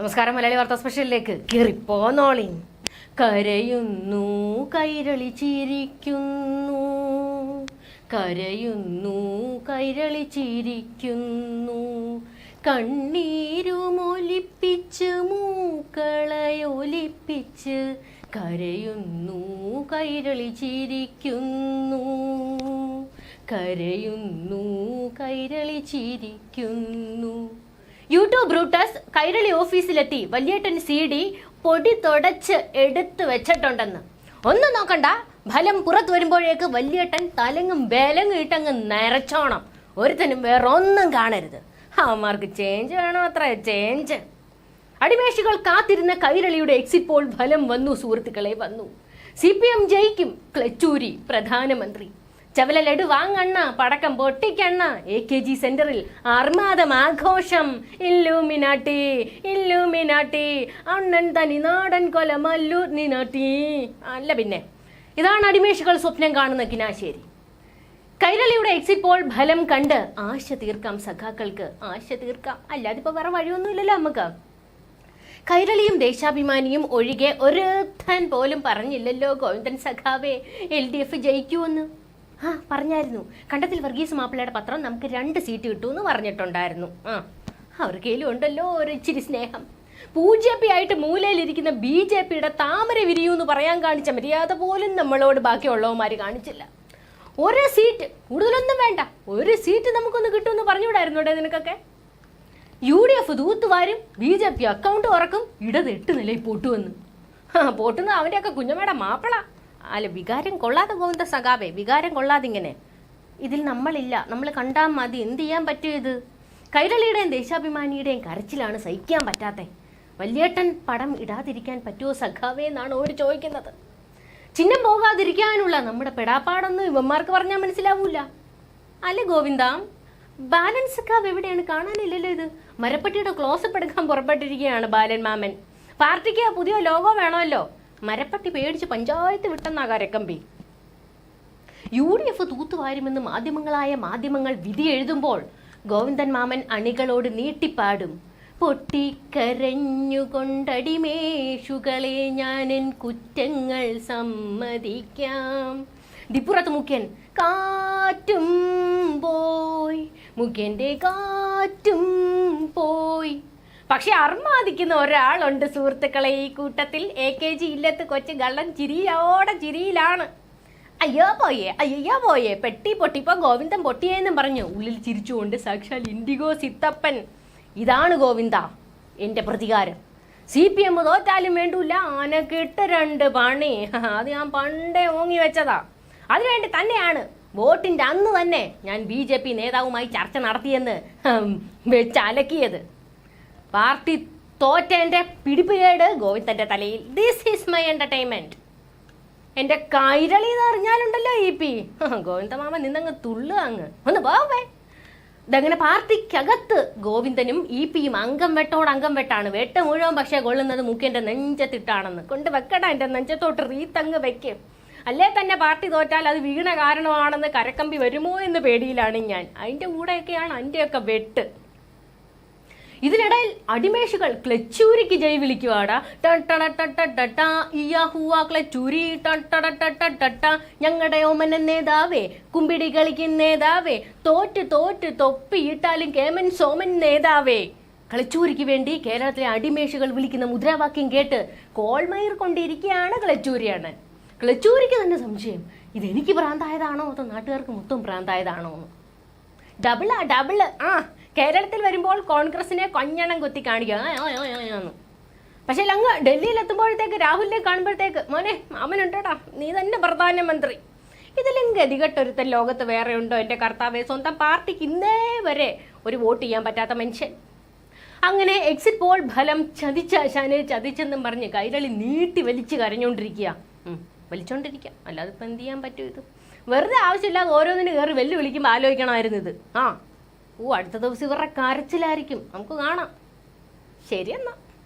നമസ്കാരം മലയാളി വാർത്താ സ്പെഷ്യലിലേക്ക്. കീറിപ്പോന്നോളി. കരയുന്നു കൈരളി ചിരിക്കുന്നു. കരയുന്നു കൈരളി ചിരിക്കുന്നു. കണ്ണീരുമൊലിപ്പിച്ച് മൂക്കളയൊലിപ്പിച്ച് കരയുന്നു കൈരളി ചിരിക്കുന്നു. കരയുന്നു കൈരളി ചിരിക്കുന്നു. യൂട്യൂബ് ബ്രൂട്ടസ് കൈരളി ഓഫീസിലെത്തി വലിയേട്ടൻ സി ഡി പൊടി തുടച്ച് എടുത്തു വെച്ചിട്ടുണ്ടെന്ന്. ഒന്നും നോക്കണ്ട ഫലം പുറത്തു വരുമ്പോഴേക്ക് വലിയേട്ടൻ തലങ്ങും ബലങ്ങും ഇട്ടങ്ങ് നിറച്ചോണം ഒരുത്തനും വേറൊന്നും കാണരുത്. അവന്മാർക്ക് ചേഞ്ച് വേണം അത്ര ചേഞ്ച് അടിമേഷികൾ കാത്തിരുന്ന കൈരളിയുടെ എക്സിറ്റ് പോൾ ഫലം വന്നു സുഹൃത്തുക്കളെ വന്നു. സി പി എം ജയിക്കും ക്ലച്ചൂരി പ്രധാനമന്ത്രി. ചവല ലഡു വാങ്ങണ്ണ പടക്കം പൊട്ടിക്കണ്ണ. എ കെ ജി സെന്ററിൽ അർമാദം ആഘോഷം ഇല്ലൂമിനാട്ടി ഇല്ലൂമിനാട്ടി. അണ്ണൻ തനി നാടൻ കൊല മല്ലൂർ നിനാട്ടി. അല്ല പിന്നെ ഇതാണ് അടിമേഷികൾ സ്വപ്നം കാണുന്ന കിനാശേരി. കൈരളിയുടെ എക്സിറ്റ് പോൾ ഫലം കണ്ട് ആശ തീർക്കാം സഖാക്കൾക്ക്. ആശ തീർക്കാം. അല്ലാതെ ഇപ്പൊ വേറെ വഴിയൊന്നുമില്ലല്ലോ നമുക്ക്. കൈരളിയും ദേശാഭിമാനിയും ഒഴികെ ഒരുത്തൻ പോലും പറഞ്ഞില്ലല്ലോ ഗോവിന്ദൻ സഖാവേ. എൽ ഡി എഫ് ജയിക്കുമെന്ന് ആ പറഞ്ഞായിരുന്നു. കണ്ടത്തിൽ വർഗീസ് മാപ്പിളയുടെ പത്രം നമുക്ക് രണ്ട് സീറ്റ് കിട്ടുമെന്ന് പറഞ്ഞിട്ടുണ്ടായിരുന്നു. ആ അവർക്കേലും ഉണ്ടല്ലോ ഒരു ഇച്ചിരി സ്നേഹം. ജെ പി ആയിട്ട് മൂലയിലിരിക്കുന്ന ബി ജെ പിയുടെ താമര വിരിയൂ എന്ന് പറയാൻ കാണിച്ച മര്യാദ പോലും നമ്മളോട് ബാക്കിയുള്ളവന്മാർ കാണിച്ചില്ല. ഒരു സീറ്റ് കൂടുതലൊന്നും വേണ്ട. ഒരു സീറ്റ് നമുക്കൊന്ന് കിട്ടുമെന്ന് പറഞ്ഞുകൂടായിരുന്നോടെ നിനക്കൊക്കെ? യു ഡി എഫ് തൂത്തുവാരും ബി ജെ പി അക്കൗണ്ട് ഉറക്കും ഇടത് എട്ട് നിലയിൽ പൊട്ടുവെന്ന് ആ പൊട്ടുന്ന അവന്റെയൊക്കെ കുഞ്ഞമ്മയുടെ മാപ്പിള. അല്ല വികാരം കൊള്ളാതെ പോകുന്ന സഖാവേ വികാരം കൊള്ളാതെ ഇങ്ങനെ ഇതിൽ നമ്മളില്ല. നമ്മൾ കണ്ടാൽ മതി. എന്ത് ചെയ്യാൻ പറ്റും ഇത്? കൈരളിയുടെയും ദേശാഭിമാനിയുടെയും കരച്ചിലാണ് സഹിക്കാൻ പറ്റാത്തെ. വല്യേട്ടൻ പടം ഇടാതിരിക്കാൻ പറ്റുമോ സഖാവേ എന്നാണ് ഓര് ചോദിക്കുന്നത്. ചിഹ്നം പോകാതിരിക്കാനുള്ള നമ്മുടെ പെടാപ്പാടൊന്നും ഇവന്മാർക്ക് പറഞ്ഞാൽ മനസ്സിലാവൂല. അല്ല ഗോവിന്ദ? ബാലൻസ് സഖാവ് എവിടെയാണ്? കാണാനില്ലല്ലോ ഇത്. മരപ്പട്ടിയുടെ ക്ലോസപ്പ് എടുക്കാൻ പുറപ്പെട്ടിരിക്കുകയാണ് ബാലൻ മാമൻ. പാർട്ടിക്ക് പുതിയ ലോഗോ വേണമല്ലോ. മരപ്പട്ടി പേടിച്ച് പഞ്ചായത്ത് വിട്ടെന്നാ കരക്കമ്പി. യു ഡി എഫ് തൂത്തുവാരുമെന്ന് മാധ്യമങ്ങളായ മാധ്യമങ്ങൾ വിധി എഴുതുമ്പോൾ ഗോവിന്ദൻ മാമൻ അണികളോട് നീട്ടിപ്പാടും. പൊട്ടിക്കരഞ്ഞുകൊണ്ടടിമേഷുകളെ ഞാനെൻ കുറ്റങ്ങൾ സമ്മതിക്കാം. ദിപ്പുറത്ത് മുഖ്യൻ കാറ്റും പോയി. മുഖ്യന്റെ കാറ്റും പക്ഷെ അർമാദിക്കുന്ന ഒരാളുണ്ട് സുഹൃത്തുക്കളെ ഈ കൂട്ടത്തിൽ എ കെ ജി ഇല്ലത്ത് കൊച്ചു കള്ളൻ ചിരിയോടെ ചിരിയിലാണ്. അയ്യോ പോയേ അയ്യോ പോയേ പെട്ടി പൊട്ടിപ്പോ ഗോവിന്ദൻ പൊട്ടിയേന്നും പറഞ്ഞു. ഉള്ളിൽ ചിരിച്ചുകൊണ്ട് സാക്ഷാൽ ഇൻഡിഗോ സിത്തപ്പൻ. ഇതാണ് ഗോവിന്ദ എന്റെ പ്രതികാരം. സി പി എം തോറ്റാലും വേണ്ടൂല ആനക്കിട്ട് രണ്ട് പണി. അത് ഞാൻ പണ്ടേ ഓങ്ങി വെച്ചതാ. അതിനുവേണ്ടി തന്നെയാണ് വോട്ടിന്റെ അന്ന് തന്നെ ഞാൻ ബി നേതാവുമായി ചർച്ച നടത്തിയെന്ന് വെച്ച് അലക്കിയത് പാർട്ടി തോറ്റേന്റെ പിടിപ്പുകേട് ഗോവിന്ദന്റെ തലയിൽ. ദിസ് ഈസ് മൈ എന്റർടൈൻമെന്റ് എന്റെ കൈരളി എന്ന് അറിഞ്ഞാലുണ്ടല്ലോ ഇ പി ഗോവിന്ദ മാമ നിന്നങ്ങ് തുള്ളുക അങ്ങ്. ഒന്ന് പോവേ. ഇതങ്ങനെ പാർട്ടിക്കകത്ത് ഗോവിന്ദനും ഇ പിയും അംഗം വെട്ടോട് അംഗം വെട്ടാണ്. വെട്ട മുഴുവൻ പക്ഷേ കൊള്ളുന്നത് മുഖ്യന്റെ നെഞ്ചത്തിട്ടാണെന്ന്. കൊണ്ട് വെക്കട എന്റെ നെഞ്ചത്തോട്ട് റീത്തങ്ങ് വെക്കും. അല്ലേ തന്നെ പാർട്ടി തോറ്റാൽ അത് വീണ കാരണമാണെന്ന് കരക്കമ്പി വരുമോ എന്ന് പേടിയിലാണ് ഞാൻ. അതിന്റെ കൂടെയൊക്കെയാണ് അതിന്റെയൊക്കെ വെട്ട്. ഇതിനിടയിൽ അടിമേഷുകൾ ക്ലച്ചൂരിക്ക് ജയ് വിളിക്കുവാടാ ക്ലച്ചൂരി ഞങ്ങളുടെ ഓമന നേതാവേ കുമ്പിടി കളിക്കുന്ന നേതാവേ തോറ്റ് തോറ്റ് തൊപ്പിയിട്ടാലും കേമൻ സോമൻ നേതാവേ കളച്ചൂരിക്ക് വേണ്ടി കേരളത്തിലെ അടിമേഷുകൾ വിളിക്കുന്ന മുദ്രാവാക്യം കേട്ട് കോൾമയർ കൊണ്ടിരിക്കുകയാണ് ക്ലച്ചൂരിയാണ് ക്ലച്ചൂരിക്ക് തന്നെ സംശയം ഇതെനിക്ക് പ്രാന്തായതാണോ അതോ നാട്ടുകാർക്ക് മൊത്തം പ്രാന്തായതാണോ എന്ന് ഡബിളാ ഡബിൾ ആ കേരളത്തിൽ വരുമ്പോൾ കോൺഗ്രസിനെ കൊഞ്ഞണം കുത്തി കാണിക്കുക. പക്ഷേ അങ്ങ് ഡൽഹിയിൽ എത്തുമ്പോഴത്തേക്ക് രാഹുലിനെ കാണുമ്പോഴത്തേക്ക് മോനെ അവനുണ്ടോടാ. നീ തന്നെ പ്രധാനമന്ത്രി. ഇതിലും ഗതികെട്ടൊരുത്തൻ ലോകത്ത് വേറെ ഉണ്ടോ? എന്റെ കർത്താവെ സ്വന്തം പാർട്ടിക്ക് ഇന്നേ വരെ ഒരു വോട്ട് ചെയ്യാൻ പറ്റാത്ത മനുഷ്യൻ. അങ്ങനെ എക്സിറ്റ് പോൾ ഫലം ചതിച്ചാശാനെ ചതിച്ചെന്നും പറഞ്ഞ് കൈരളി നീട്ടി വലിച്ചു കരഞ്ഞുകൊണ്ടിരിക്കുക. വലിച്ചോണ്ടിരിക്കാം. അല്ലാതെ ഇപ്പം എന്ത് ചെയ്യാൻ പറ്റും ഇത്? വെറുതെ ആവശ്യമില്ലാതെ ഓരോന്നിന് കയറി വെല്ലു വിളിക്കുമ്പോൾ ആലോചിക്കണമായിരുന്നു ഇത്. ആ. ഓ അടുത്ത ദിവസം ഇവരുടെ കരച്ചിലായിരിക്കും. നമുക്ക് കാണാം. ശരിയെന്നാ